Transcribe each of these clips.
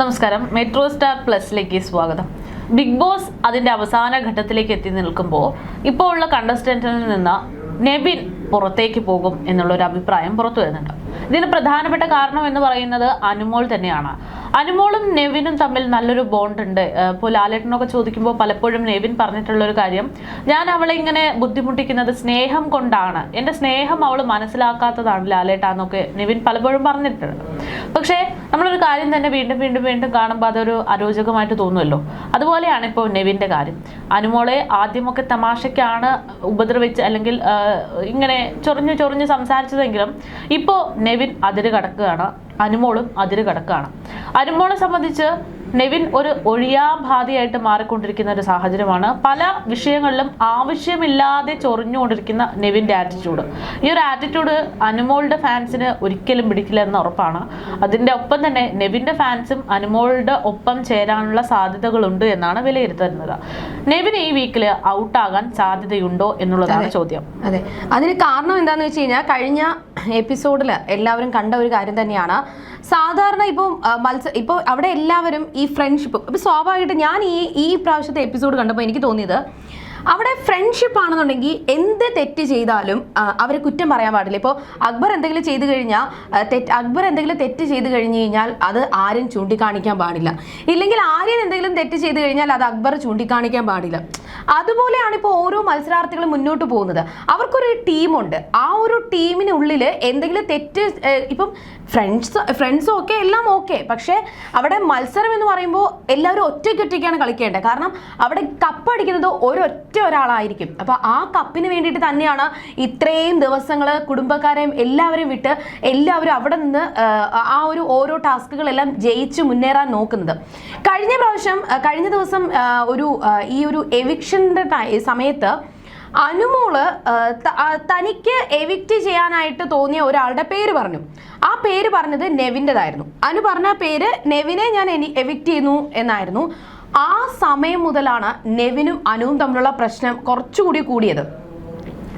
നമസ്കാരം. Metro star പ്ലസിലേക്ക് സ്വാഗതം. Big boss അതിന്റെ അവസാന ഘട്ടത്തിലേക്ക് എത്തി നിൽക്കുമ്പോൾ ഇപ്പോൾ ഉള്ള കണ്ടസ്റ്റന്റിൽ നിന്ന് നെബിൻ പുറത്തേക്ക് പോകും എന്നുള്ള ഒരു അഭിപ്രായം പുറത്തു വരുന്നുണ്ട് ഇതിന് പ്രധാനപ്പെട്ട കാരണം എന്ന് പറയുന്നത് അനുമോൾ തന്നെയാണ്. അനുമോളും നെവിനും തമ്മിൽ നല്ലൊരു ബോണ്ട് ഉണ്ട്. ഇപ്പോൾ ലാലേട്ടനൊക്കെ ചോദിക്കുമ്പോൾ പലപ്പോഴും നെവിൻ പറഞ്ഞിട്ടുള്ള ഒരു കാര്യം ഞാൻ അവളെ ഇങ്ങനെ ബുദ്ധിമുട്ടിക്കുന്നത് സ്നേഹം കൊണ്ടാണ്. എന്റെ സ്നേഹം അവൾ മനസ്സിലാക്കാത്തതാണ് ലാലേട്ടാന്നൊക്കെ നെവിൻ പലപ്പോഴും പറഞ്ഞിട്ടുണ്ട്. പക്ഷേ നമ്മളൊരു കാര്യം തന്നെ വീണ്ടും വീണ്ടും വീണ്ടും കാണുമ്പോൾ അതൊരു അരോചകമായിട്ട് തോന്നുമല്ലോ. അതുപോലെയാണ് ഇപ്പോൾ നെവിന്റെ കാര്യം. അനുമോളെ ആദ്യമൊക്കെ തമാശയ്ക്കാണ് ഉപദ്രവിച്ച് അല്ലെങ്കിൽ ഇങ്ങനെ ചൊറിഞ്ഞു ചൊറിഞ്ഞ് സംസാരിച്ചതെങ്കിലും ഇപ്പോൾ നെവിൻ അതിര് കടക്കുകയാണ് അനുമോളും അതിര് കടക്കുകയാണ്. അനുമോളെ സംബന്ധിച്ച് നെവിൻ ഒരു ഒഴിയാബാധയായിട്ട് മാറിക്കൊണ്ടിരിക്കുന്ന ഒരു സാഹചര്യമാണ്. പല വിഷയങ്ങളിലും ആവശ്യമില്ലാതെ ചൊറിഞ്ഞുകൊണ്ടിരിക്കുന്ന നെവിന്റെ ആറ്റിറ്റ്യൂഡ് ഈ ഒരു ആറ്റിറ്റ്യൂഡ് അനുമോളുടെ ഫാൻസിന് ഒരിക്കലും പിടിക്കില്ല എന്ന് ഉറപ്പാണ്. അതിന്റെ ഒപ്പം തന്നെ നെവിന്റെ ഫാൻസും അനുമോളുടെ ഒപ്പം ചേരാനുള്ള സാധ്യതകളുണ്ട് എന്നാണ് വിലയിരുത്തുന്നത് നെവിൻ ഈ വീക്കിൽ ഔട്ടാകാൻ സാധ്യതയുണ്ടോ എന്നുള്ളതാണ് ചോദ്യം. അതെ. അതിന് കാരണം എന്താണെന്ന് വെച്ച് കഴിഞ്ഞാൽ കഴിഞ്ഞ എപ്പിസോഡിൽ എല്ലാവരും കണ്ട ഒരു കാര്യം തന്നെയാണ്. സാധാരണ ഇപ്പോൾ മത്സ ഇപ്പോൾ അവിടെ എല്ലാവരും ഈ ഫ്രണ്ട്ഷിപ്പ് ഇപ്പോൾ സ്വാഭാവികമായിട്ട് ഞാൻ ഈ ഈ പ്രാവശ്യത്തെ എപ്പിസോഡ് കണ്ടപ്പോൾ എനിക്ക് തോന്നിയത് അവിടെ ഫ്രണ്ട്ഷിപ്പ് ആണെന്നുണ്ടെങ്കിൽ എന്ത് തെറ്റ് ചെയ്താലും അവരെ കുറ്റം പറയാൻ പാടില്ല. ഇപ്പോൾ അക്ബർ എന്തെങ്കിലും ചെയ്തു കഴിഞ്ഞാൽ തെറ്റ് അക്ബർ എന്തെങ്കിലും തെറ്റ് ചെയ്തു കഴിഞ്ഞു കഴിഞ്ഞാൽ അത് ആരും ചൂണ്ടിക്കാണിക്കാൻ പാടില്ല. ഇല്ലെങ്കിൽ ആര്യൻ എന്തെങ്കിലും തെറ്റ് ചെയ്തു കഴിഞ്ഞാൽ അത് അക്ബർ ചൂണ്ടിക്കാണിക്കാൻ പാടില്ല. അതുപോലെയാണ് ഇപ്പോൾ ഓരോ മത്സരാർത്ഥികളും മുന്നോട്ട് പോകുന്നത്. അവർക്കൊരു ടീമുണ്ട്. ആ ഒരു ടീമിനുള്ളിൽ എന്തെങ്കിലും തെറ്റ് ഇപ്പം ഫ്രണ്ട്സ് ഫ്രണ്ട്സും ഒക്കെ എല്ലാം ഓക്കെ പക്ഷേ അവിടെ മത്സരം എന്ന് പറയുമ്പോൾ എല്ലാവരും ഒറ്റയ്ക്കൊറ്റയ്ക്കാണ് കളിക്കേണ്ടത്. കാരണം അവിടെ കപ്പ് അടിക്കുന്നത് ഒരൊറ്റ ഒരാളായിരിക്കും. അപ്പോൾ ആ കപ്പിന് വേണ്ടിയിട്ട് തന്നെയാണ് ഇത്രയും ദിവസങ്ങൾ കുടുംബക്കാരെയും എല്ലാവരെയും വിട്ട് എല്ലാവരും അവിടെ നിന്ന് ആ ഒരു ഓരോ ടാസ്കുകളെല്ലാം ജയിച്ച് മുന്നേറാൻ നോക്കുന്നത്. കഴിഞ്ഞ പ്രാവശ്യം കഴിഞ്ഞ ദിവസം ഒരു ഈ ഒരു എവിക്ഷന്റെ സമയത്ത് അനുമോൾ തനിക്ക് എവിക്റ്റ് ചെയ്യാനായിട്ട് തോന്നിയ ഒരാളുടെ പേര് പറഞ്ഞു. ആ പേര് പറഞ്ഞത് നെവിന്റെതായിരുന്നു. അനു പറഞ്ഞ പേര് നെവിനെ ഞാൻ എവിക്റ്റ് ചെയ്യുന്നു എന്നായിരുന്നു. ആ സമയം മുതലാണ് നെവിനും അനുവും തമ്മിലുള്ള പ്രശ്നം കുറച്ചുകൂടി കൂടിയത്.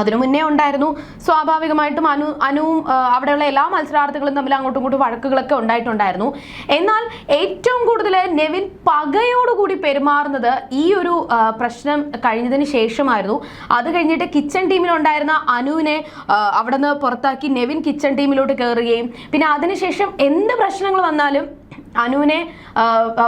അതിനു മുന്നേ ഉണ്ടായിരുന്നു. സ്വാഭാവികമായിട്ടും അനു അനുവും അവിടെയുള്ള എല്ലാ മത്സരാർത്ഥികളും തമ്മിൽ അങ്ങോട്ടും ഇങ്ങോട്ടും വഴക്കുകളൊക്കെ ഉണ്ടായിട്ടുണ്ടായിരുന്നു. എന്നാൽ ഏറ്റവും കൂടുതൽ നെവിൻ പകയോടുകൂടി പെരുമാറുന്നത് ഈ ഒരു പ്രശ്നം കഴിഞ്ഞതിന് ശേഷമായിരുന്നു. അത് കഴിഞ്ഞിട്ട് കിച്ചൺ ടീമിലുണ്ടായിരുന്ന അനുവിനെ അവിടെ നിന്ന് പുറത്താക്കി നെവിൻ കിച്ചൺ ടീമിലോട്ട് കയറുകയും പിന്നെ അതിനുശേഷം എന്ത് പ്രശ്നങ്ങൾ വന്നാലും അനുവിനെ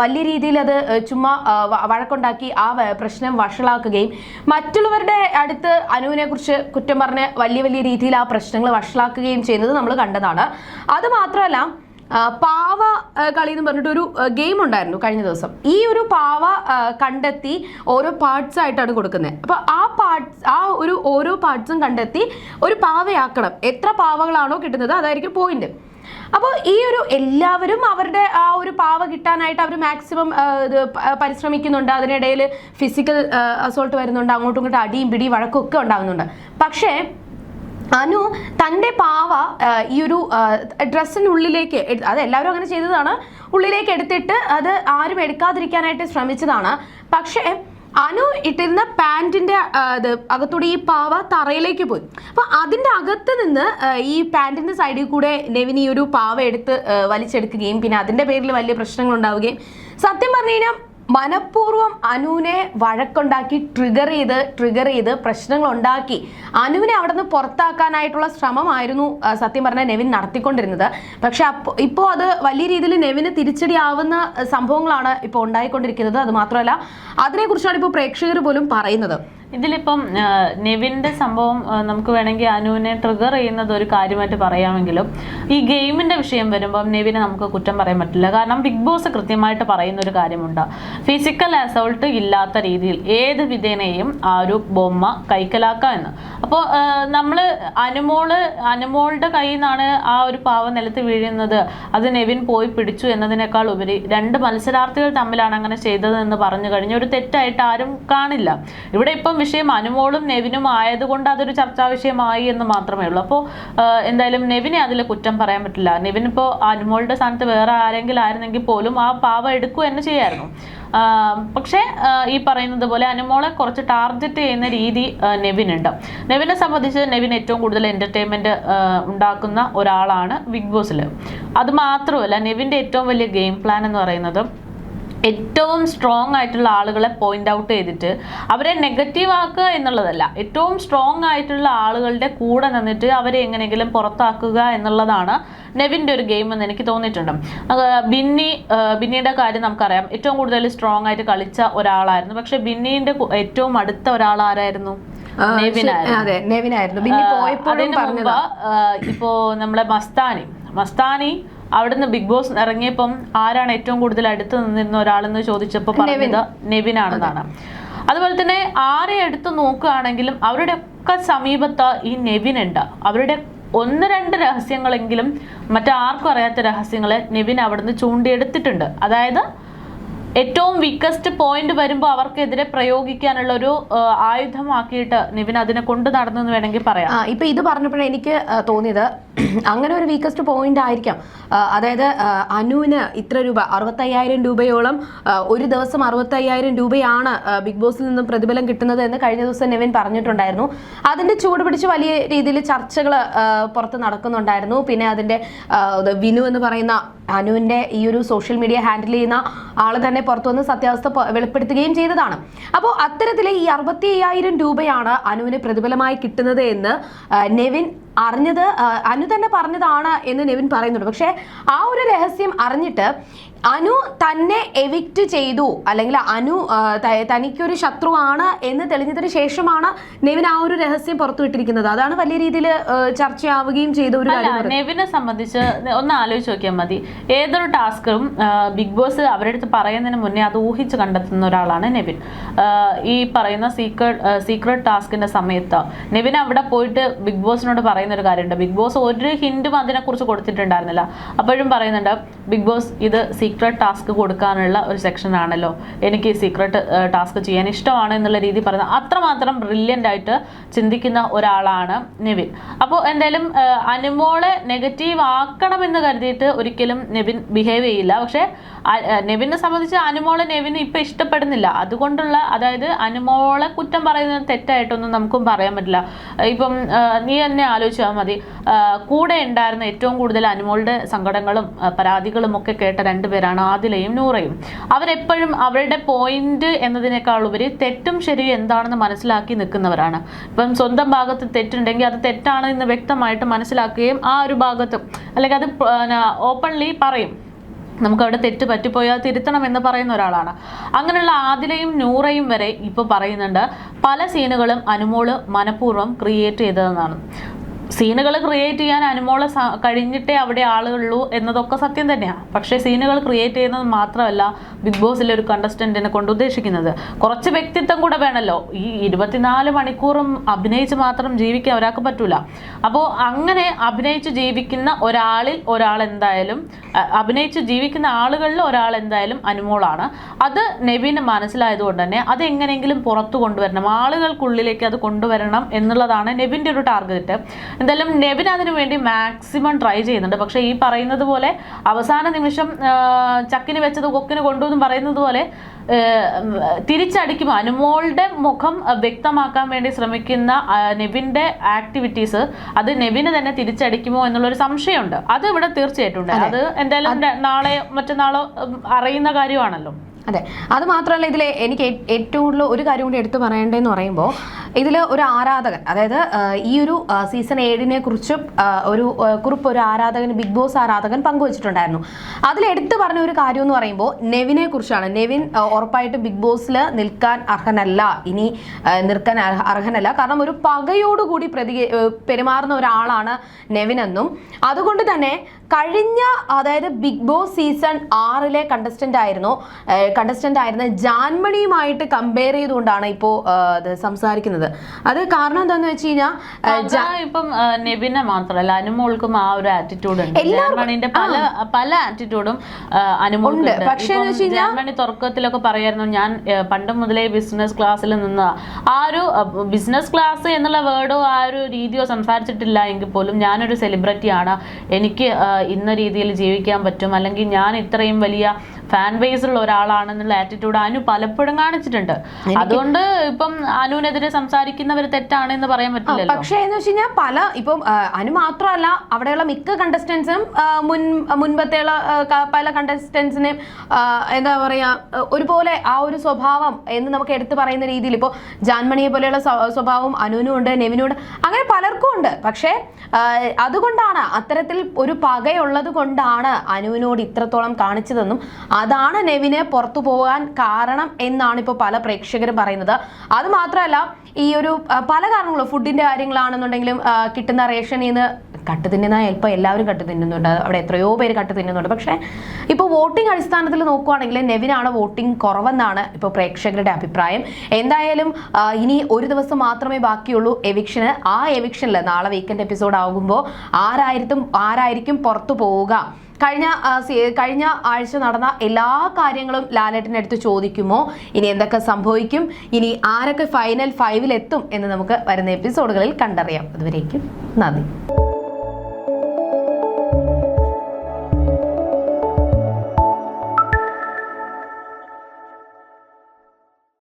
വലിയ രീതിയിൽ അത് ചുമ്മാ വഴക്കുണ്ടാക്കി ആ പ്രശ്നം വഷളാക്കുകയും മറ്റുള്ളവരുടെ അടുത്ത് അനുവിനെ കുറിച്ച് കുറ്റം പറഞ്ഞ് വലിയ വലിയ രീതിയിൽ ആ പ്രശ്നങ്ങൾ വഷളാക്കുകയും ചെയ്യുന്നത് നമ്മൾ കണ്ടതാണ്. അത് മാത്രമല്ല പാവ കളി എന്ന് പറഞ്ഞിട്ട് ഒരു ഗെയിം ഉണ്ടായിരുന്നു കഴിഞ്ഞ ദിവസം. ഈ ഒരു പാവ കണ്ടെത്തി ഓരോ പാർട്സ് ആയിട്ടാണ് കൊടുക്കുന്നത്. അപ്പോൾ ആ പാർട്സ് ആ ഒരു ഓരോ പാർട്സും കണ്ടെത്തി ഒരു പാവയാക്കണം. എത്ര പാവകളാണോ കിട്ടുന്നത് അതായിരിക്കും പോയിന്റ് അപ്പോൾ ഈ ഒരു എല്ലാവരും അവരുടെ ആ ഒരു പാവ കിട്ടാനായിട്ട് അവർ മാക്സിമം ഇത് പരിശ്രമിക്കുന്നുണ്ട്. അതിനിടയിൽ ഫിസിക്കൽ അസോൾട്ട് വരുന്നുണ്ട്. അങ്ങോട്ടും ഇങ്ങോട്ടും അടിയും പിടിയും വഴക്കും ഒക്കെ ഉണ്ടാകുന്നുണ്ട്. പക്ഷേ അനു തന്റെ പാവ ഈ ഒരു ഡ്രസ്സിനുള്ളിലേക്ക് അത് എല്ലാവരും അങ്ങനെ ചെയ്തതാണ്. ഉള്ളിലേക്ക് എടുത്തിട്ട് അത് ആരും എടുക്കാതിരിക്കാനായിട്ട് ശ്രമിച്ചതാണ്. പക്ഷേ അനു ഇട്ടിരുന്ന പാന്റിന്റെ ഇത് അകത്തൂടെ ഈ പാവ തറയിലേക്ക് പോയി. അപ്പോൾ അതിന്റെ അകത്ത് നിന്ന് ഈ പാന്റിന്റെ സൈഡിൽ കൂടെ നെവിൻ ഈ ഒരു പാവ എടുത്ത് വലിച്ചെടുക്കുകയും പിന്നെ അതിന്റെ പേരിൽ വലിയ പ്രശ്നങ്ങൾ ഉണ്ടാവുകയും സത്യം പറഞ്ഞു കഴിഞ്ഞാൽ മനഃപൂർവം അനുവിനെ വഴക്കുണ്ടാക്കി ട്രിഗർ ചെയ്ത് ട്രിഗർ ചെയ്ത് പ്രശ്നങ്ങൾ ഉണ്ടാക്കി അനുവിനെ അവിടെ നിന്ന് പുറത്താക്കാനായിട്ടുള്ള ശ്രമമായിരുന്നു സത്യം പറഞ്ഞാൽ നെവിൻ നടത്തിക്കൊണ്ടിരുന്നത്. പക്ഷെ ഇപ്പോൾ അത് വലിയ രീതിയിൽ നെവിന് തിരിച്ചടിയാവുന്ന സംഭവങ്ങളാണ് ഇപ്പോൾ ഉണ്ടായിക്കൊണ്ടിരിക്കുന്നത്. അത് മാത്രമല്ല അതിനെക്കുറിച്ചാണ് ഇപ്പോൾ പ്രേക്ഷകർ പോലും പറയുന്നത്. ഇതിലിപ്പം നെവിന്റെ സംഭവം നമുക്ക് വേണമെങ്കിൽ അനുവിനെ ട്രിഗർ ചെയ്യുന്നത് ഒരു കാര്യമായിട്ട് പറയാമെങ്കിലും ഈ ഗെയിമിന്റെ വിഷയം വരുമ്പം നെവിനെ നമുക്ക് കുറ്റം പറയാൻ പറ്റില്ല. കാരണം ബിഗ് ബോസ് കൃത്യമായിട്ട് പറയുന്ന ഒരു കാര്യമുണ്ട്. ഫിസിക്കൽ അസോൾട്ട് ഇല്ലാത്ത രീതിയിൽ ഏത് വിധേനയും ആ ഒരു ബൊമ്മ കൈക്കലാക്കാം എന്ന്. അപ്പോൾ നമ്മൾ അനുമോൾ അനുമോളുടെ കയ്യിൽ നിന്നാണ് ആ ഒരു പാവ നിലത്ത് വീഴുന്നത്. അത് നെവിൻ പോയി പിടിച്ചു എന്നതിനേക്കാൾ ഉപരി രണ്ട് മത്സരാർത്ഥികൾ തമ്മിലാണ് അങ്ങനെ ചെയ്തതെന്ന് പറഞ്ഞു കഴിഞ്ഞ ഒരു തെറ്റായിട്ട് ആരും കാണില്ല. ഇവിടെ ഇപ്പം വിഷയം അനുമോളും നെവിനും ആയതുകൊണ്ട് അതൊരു ചർച്ചാ വിഷയമായി എന്ന് മാത്രമേ ഉള്ളൂ. അപ്പോൾ എന്തായാലും നെവിനെ അതിൽ കുറ്റം പറയാൻ പറ്റില്ല. നെവിൻ ഇപ്പോൾ അനുമോളുടെ സ്ഥാനത്ത് വേറെ ആരെങ്കിലും ആയിരുന്നെങ്കിൽ പോലും ആ പാവ എടുക്കുക തന്നെ ചെയ്യായിരുന്നു. പക്ഷേ ഈ പറയുന്നത് പോലെ അനുമോളെ കുറച്ച് ടാർഗറ്റ് ചെയ്യുന്ന രീതി നെവിനുണ്ട്. നെവിനെ സംബന്ധിച്ച് നെവിൻ ഏറ്റവും കൂടുതൽ എന്റർടൈൻമെന്റ് ഉണ്ടാക്കുന്ന ഒരാളാണ് ബിഗ് ബോസിൽ അത് മാത്രമല്ല നെവിന്റെ ഏറ്റവും വലിയ ഗെയിം പ്ലാൻ എന്ന് പറയുന്നത് ഏറ്റവും സ്ട്രോങ് ആയിട്ടുള്ള ആളുകളെ പോയിന്റ് ഔട്ട് ചെയ്തിട്ട് അവരെ നെഗറ്റീവ് ആക്കുക എന്നുള്ളതല്ല. ഏറ്റവും സ്ട്രോങ് ആയിട്ടുള്ള ആളുകളുടെ കൂടെ നിന്നിട്ട് അവരെ എങ്ങനെയെങ്കിലും പുറത്താക്കുക എന്നുള്ളതാണ് നെവിന്റെ ഒരു ഗെയിം എന്ന് എനിക്ക് തോന്നിയിട്ടുണ്ട്. ബിന്നി ബിന്നിയുടെ കാര്യം നമുക്കറിയാം. ഏറ്റവും കൂടുതൽ സ്ട്രോങ് ആയിട്ട് കളിച്ച ഒരാളായിരുന്നു. പക്ഷെ ബിന്നീന്റെ ഏറ്റവും അടുത്ത ഒരാൾ ആരായിരുന്നു? അതെ നെവിനായിരുന്നു. ഇപ്പോ നമ്മളെ മസ്താനി. മസ്താനി അവിടുന്ന് ബിഗ് ബോസ് ഇറങ്ങിയപ്പം ആരാണ് ഏറ്റവും കൂടുതൽ അടുത്ത് നിന്നിരുന്ന ഒരാളെന്ന് ചോദിച്ചപ്പോൾ പറഞ്ഞത് നെവിനാണെന്നാണ്. അതുപോലെ തന്നെ ആരെ എടുത്ത് നോക്കുകയാണെങ്കിലും അവരുടെ ഒക്കെ സമീപത്ത് ഈ നെവിൻ ഉണ്ട്. അവരുടെ ഒന്ന് രണ്ട് രഹസ്യങ്ങളെങ്കിലും മറ്റാർക്കും അറിയാത്ത രഹസ്യങ്ങളെ നെവിൻ അവിടുന്ന് ചൂണ്ടിയെടുത്തിട്ടുണ്ട്. അതായത് ഏറ്റവും വീക്കസ്റ്റ് പോയിന്റ് വരുമ്പോൾ അവർക്കെതിരെ പ്രയോഗിക്കാനുള്ള ഒരു ആയുധമാക്കിയിട്ട് നിവിൻ അതിനെ കൊണ്ട് നടന്നു എന്ന് വേണമെങ്കിൽ പറയാം. ഇപ്പൊ ഇത് പറഞ്ഞപ്പോഴേ എനിക്ക് തോന്നിയത്. അങ്ങനെ ഒരു വീക്കസ്റ്റ് പോയിന്റ് ആയിരിക്കാം. അതായത് അനുവിന് ഇത്ര രൂപ അറുപത്തയ്യായിരം രൂപയോളം ഒരു ദിവസം അറുപത്തയ്യായിരം രൂപയാണ് ബിഗ് ബോസിൽ നിന്നും പ്രതിഫലം കിട്ടുന്നത് എന്ന് കഴിഞ്ഞ ദിവസം നിവിൻ പറഞ്ഞിട്ടുണ്ടായിരുന്നു. അതിന്റെ ചൂട് പിടിച്ച് വലിയ രീതിയിൽ ചർച്ചകൾ പുറത്ത് നടക്കുന്നുണ്ടായിരുന്നു. പിന്നെ അതിന്റെ വിനു എന്ന് പറയുന്ന അനുവിന്റെ ഈ ഒരു സോഷ്യൽ മീഡിയ ഹാൻഡിൽ ചെയ്യുന്ന ആൾ തന്നെ പുറത്തു വന്ന് സത്യാവസ്ഥ വെളിപ്പെടുത്തുകയും ചെയ്തതാണ്. അപ്പോൾ അത്തരത്തിലെ ഈ അറുപത്തി അയ്യായിരം രൂപയാണ് അനുവിന് പ്രതിഫലമായി കിട്ടുന്നത് എന്ന് നെവിൻ അറിഞ്ഞത് അനു തന്നെ പറഞ്ഞതാണ് എന്ന് നെവിൻ പറയുന്നുണ്ട്. പക്ഷേ ആ ഒരു രഹസ്യം അറിഞ്ഞിട്ട് അനു തന്നെ എവിക്റ്റ് ചെയ്തു. അല്ലെങ്കിൽ അനു തനിക്കൊരു ശത്രുവാണ് എന്ന് തെളിഞ്ഞതിന് ശേഷമാണ് നെവിൻ ആ ഒരു രഹസ്യം പുറത്തുവിട്ടിരിക്കുന്നത് അതാണ് വലിയ രീതിയിൽ ചർച്ചയാവുകയും ചെയ്ത ഒരു നെവിനെ സംബന്ധിച്ച് ഒന്ന് ആലോചിച്ച് നോക്കിയാൽ മതി. ഏതൊരു ടാസ്കും ബിഗ് ബോസ് അവരുടെ അടുത്ത് പറയുന്നതിന് മുന്നേ അത് ഊഹിച്ച് കണ്ടെത്തുന്ന ഒരാളാണ് നെവിൻ. ഈ പറയുന്ന സീക്രട്ട് സീക്രട്ട് ടാസ്കിന്റെ സമയത്ത് നെവിൻ അവിടെ പോയിട്ട് ബിഗ് ബോസിനോട് പറയുന്ന ഒരു കാര്യമുണ്ട്. ബിഗ് ബോസ് ഒരു ഹിന്റും അതിനെക്കുറിച്ച് കൊടുത്തിട്ടുണ്ടായിരുന്നില്ല. അപ്പോഴും പറയുന്നുണ്ട് ബിഗ് ബോസ് ഇത് സീക്രട്ട് ടാസ്ക് കൊടുക്കാനുള്ള ഒരു സെക്ഷൻ ആണല്ലോ. എനിക്ക് സീക്രട്ട് ടാസ്ക് ചെയ്യാൻ ഇഷ്ടമാണ് എന്നുള്ള രീതി പറയുന്നത് അത്രമാത്രം ബ്രില്യന്റ് ആയിട്ട് ചിന്തിക്കുന്ന ഒരാളാണ് നെവിൻ. അപ്പോൾ എന്തായാലും അനുമോളെ നെഗറ്റീവ് ആക്കണമെന്ന് കരുതിയിട്ട് ഒരിക്കലും നെവിൻ ബിഹേവ് ചെയ്യില്ല. പക്ഷേ നെവിനെ സംബന്ധിച്ച് അനുമോളെ നെവിന് ഇപ്പം ഇഷ്ടപ്പെടുന്നില്ല. അതുകൊണ്ടുള്ള അതായത് അനുമോളെ കുറ്റം പറയുന്നത് തെറ്റായിട്ടൊന്നും നമുക്കും പറയാൻ പറ്റില്ല. ഇപ്പം നീ തന്നെ ആലോചിച്ചാൽ മതി. കൂടെ ഉണ്ടായിരുന്ന ഏറ്റവും കൂടുതൽ അനുമോളുടെ സങ്കടങ്ങളും പരാതികളും ഒക്കെ കേട്ട രണ്ടുപേരാണ് ആദിലയും നൂറയും. അവരെപ്പോഴും അവരുടെ പോയിന്റ് എന്നതിനേക്കാൾ ഉപരി തെറ്റും ശരിയും എന്താണെന്ന് മനസ്സിലാക്കി നിൽക്കുന്നവരാണ്. ഇപ്പം സ്വന്തം ഭാഗത്ത് തെറ്റുണ്ടെങ്കിൽ അത് തെറ്റാണ് എന്ന് വ്യക്തമായിട്ട് മനസ്സിലാക്കുകയും ആ ഒരു ഭാഗത്തും അല്ലെങ്കിൽ അത് ഓപ്പൺലി പറയും. നമുക്ക് അവിടെ തെറ്റ് പറ്റിപ്പോയാൽ തിരുത്തണം എന്ന് പറയുന്ന ഒരാളാണ്. അങ്ങനെയുള്ള ആദിലയും നൂറയും വരെ ഇപ്പോൾ പറയുന്നുണ്ട്. പല സീനുകളും അനുമോൾ മനഃപൂർവം ക്രിയേറ്റ് ചെയ്തതെന്നാണ്. സീനുകൾ ക്രിയേറ്റ് ചെയ്യാൻ അനുമോളെ കഴിഞ്ഞിട്ടേ അവിടെ ആളുകളുള്ളൂ എന്നതൊക്കെ സത്യം തന്നെയാണ് പക്ഷേ സീനുകൾ ക്രിയേറ്റ് ചെയ്യുന്നത് മാത്രമല്ല ബിഗ് ബോസിലെ ഒരു കണ്ടസ്റ്റന്റിനെ കൊണ്ട് ഉദ്ദേശിക്കുന്നത്. കുറച്ച് വ്യക്തിത്വം കൂടെ വേണമല്ലോ ഈ ഇരുപത്തിനാല് മണിക്കൂറും അഭിനയിച്ച് മാത്രം ജീവിക്കാൻ ഒരാൾക്ക് പറ്റൂല. അപ്പോൾ അങ്ങനെ അഭിനയിച്ച് ജീവിക്കുന്ന ഒരാളിൽ ഒരാൾ എന്തായാലും അഭിനയിച്ച് ജീവിക്കുന്ന ആളുകളിൽ ഒരാൾ എന്തായാലും അനുമോളാണ്. അത് നെവിന് മനസ്സിലായതുകൊണ്ട് തന്നെ അത് എങ്ങനെയെങ്കിലും പുറത്തു കൊണ്ടുവരണം. ആളുകൾക്കുള്ളിലേക്ക് അത് കൊണ്ടുവരണം എന്നുള്ളതാണ് നെവിന്റെ ഒരു ടാർഗറ്റ് എന്തായാലും നെബിൻ അതിനു വേണ്ടി മാക്സിമം ട്രൈ ചെയ്യുന്നുണ്ട്. പക്ഷേ ഈ പറയുന്നത് പോലെ അവസാന നിമിഷം ചക്കിന് വെച്ചത് കൊക്കിന് കൊണ്ടു എന്ന് പറയുന്നത് പോലെ തിരിച്ചടിക്കും. അനുമോളുടെ മുഖം വ്യക്തമാക്കാൻ വേണ്ടി ശ്രമിക്കുന്ന നെബിന്റെ ആക്ടിവിറ്റീസ് അത് നെബിന് തന്നെ തിരിച്ചടിക്കുമോ എന്നുള്ളൊരു സംശയമുണ്ട്. അത് ഇവിടെ തീർച്ചയായിട്ടും ഉണ്ട് അത് എന്തായാലും നാളെ മറ്റന്നാളോ അറിയുന്ന കാര്യമാണല്ലോ. അതെ. അത് മാത്രമല്ല ഇതിൽ എനിക്ക് ഏറ്റവും കൂടുതൽ ഒരു കാര്യം കൂടി എടുത്തു പറയേണ്ടതെന്ന് പറയുമ്പോൾ ഇതിൽ ഒരു ആരാധകൻ അതായത് ഈ ഒരു സീസൺ ഏഴിനെ കുറിച്ചും ഒരു കുറിപ്പ് ഒരു ആരാധകൻ ബിഗ് ബോസ് ആരാധകൻ പങ്കുവച്ചിട്ടുണ്ടായിരുന്നു. അതിൽ എടുത്തു പറഞ്ഞ ഒരു കാര്യം എന്ന് പറയുമ്പോൾ നെവിനെ കുറിച്ചാണ്. നെവിൻ ഉറപ്പായിട്ട് ബിഗ് ബോസിൽ നിൽക്കാൻ അർഹനല്ല. ഇനി നിൽക്കാൻ അർഹനല്ല. കാരണം ഒരു പകയോടുകൂടി പ്രതി പെരുമാറുന്ന ഒരാളാണ് നെവിനെന്നും. അതുകൊണ്ട് തന്നെ കഴിഞ്ഞ അതായത് ബിഗ് ബോസ് സീസൺ ആറിലെ കണ്ടസ്റ്റന്റ് ആയിരുന്നു. കണ്ടസ്റ്റന്റ് ആയിരുന്ന ജാൻമണിയുമായിട്ട് കമ്പയർ ചെയ്തുകൊണ്ടാണ് ഇപ്പോ സംസാരിക്കുന്നത്. അത് കാരണം എന്താണെന്ന് വെച്ച് കഴിഞ്ഞാൽ ഇപ്പം നെബിനെ മാത്രമല്ല അനുമോൾക്കും ആ ഒരു ആറ്റിറ്റ്യൂഡ് ഉണ്ട്. പല പല ആറ്റിറ്റ്യൂഡും അനുമോൾക്കുണ്ട് ഉണ്ട്. പക്ഷേ ജാൻമണി തുറക്കത്തിലൊക്കെ പറയായിരുന്നു ഞാൻ പണ്ട് മുതലേ ബിസിനസ് ക്ലാസ്സിൽ നിന്ന് ആ ഒരു ബിസിനസ് ക്ലാസ് എന്നുള്ള വേർഡോ ആ ഒരു രീതിയോ സംസാരിച്ചിട്ടില്ല എങ്കിൽ പോലും ഞാനൊരു സെലിബ്രിറ്റിയാണ് എനിക്ക് ഇന്ന രീതിയിൽ ജീവിക്കാൻ പറ്റും അല്ലെങ്കിൽ ഞാൻ ഇത്രയും വലിയ ഫാൻ ബേസ് ഉള്ള ഒരാളാണെന്നുള്ള ആറ്റിറ്റ്യൂഡ് അനു പലപ്പോഴും കാണിച്ചിട്ടുണ്ട്. അതുകൊണ്ട് ഇപ്പം അനുവിനെതിരെ സംസാരിക്കുന്നവർ തെറ്റാണ് എന്ന് പറയാൻ പറ്റില്ല പക്ഷേ എന്ന് വെച്ച് കഴിഞ്ഞാൽ പല ഇപ്പം അനു മാത്രമല്ല അവിടെയുള്ള മിക്ക കണ്ടസ്റ്റൻസും മുൻ മുൻപത്തെയുള്ള പല കണ്ടസ്റ്റൻസിനെയും എന്താ പറയാ ഒരുപോലെ ആ ഒരു സ്വഭാവം എന്ന് നമുക്ക് എടുത്തു പറയുന്ന രീതിയിൽ ഇപ്പോൾ ജാൻമണിയെ പോലെയുള്ള സ്വഭാവം അനുവിനും ഉണ്ട് നെവിനും ഉണ്ട് അങ്ങനെ പലർക്കും ഉണ്ട്. പക്ഷേ അതുകൊണ്ടാണ് അത്തരത്തിൽ ഒരു പകയുള്ളത് കൊണ്ടാണ് അനുവിനോട് ഇത്രത്തോളം കാണിച്ചതെന്നും അതാണ് നെവിനെ പുറത്തു പോകാൻ കാരണം എന്നാണ് ഇപ്പോൾ പല പ്രേക്ഷകരും പറയുന്നത്. അത് മാത്രമല്ല ഈ ഒരു പല കാരണങ്ങളും ഫുഡിന്റെ കാര്യങ്ങളാണെന്നുണ്ടെങ്കിലും കിട്ടുന്ന റേഷനിൽ നിന്ന് കട്ട് തിന്നുന്ന ഇപ്പോൾ എല്ലാവരും കട്ട് തിന്നുന്നുണ്ട്. അവിടെ എത്രയോ പേര് കട്ട് തിന്നുന്നുണ്ട്. പക്ഷേ ഇപ്പോൾ വോട്ടിംഗ് അടിസ്ഥാനത്തിൽ നോക്കുവാണെങ്കിൽ നെവിനാണ് വോട്ടിംഗ് കുറവെന്നാണ് ഇപ്പോൾ പ്രേക്ഷകരുടെ അഭിപ്രായം. എന്തായാലും ഇനി ഒരു ദിവസം മാത്രമേ ബാക്കിയുള്ളൂ എവിക്ഷന്. ആ എവിക്ഷനിൽ നാളെ വീക്കെൻഡ് എപ്പിസോഡ് ആകുമ്പോൾ ആരായിരിക്കും ആരായിരിക്കും പുറത്തു പോവുക? കഴിഞ്ഞ കഴിഞ്ഞ ആഴ്ച നടന്ന എല്ലാ കാര്യങ്ങളും ലാലേട്ടനടുത്ത് ചോദിക്കുമോ? ഇനി എന്തൊക്കെ സംഭവിക്കും? ഇനി ആരൊക്കെ ഫൈനൽ ഫൈവിൽ എത്തും എന്ന് നമുക്ക് വരുന്ന എപ്പിസോഡുകളിൽ കണ്ടറിയാം. അതുവരേക്കും നന്ദി.